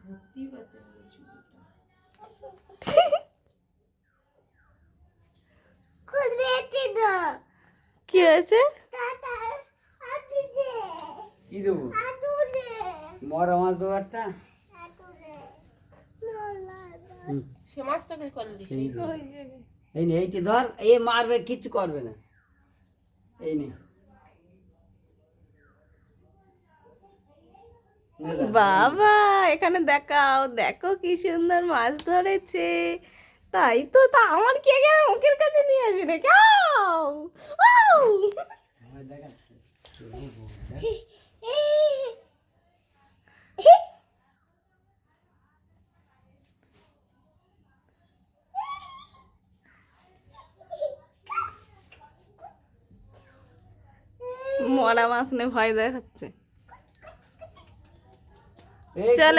ধরতেই না চুলটা কি কি দেবো? মরা মাছ দেবো একটা? এই নে এইটি ধর এ মারবে কিচ্ছু করবে না। এই নে। বাবা! এখানে দেখাও দেখো কি সুন্দর মাছ ধরেছে তাই তো তা আমার কি এখানে মুখের কাছে নিয়ে আসি! আমার দেখাচ্ছে। মরা মাছ নে ভয় দেখাচ্ছে চলে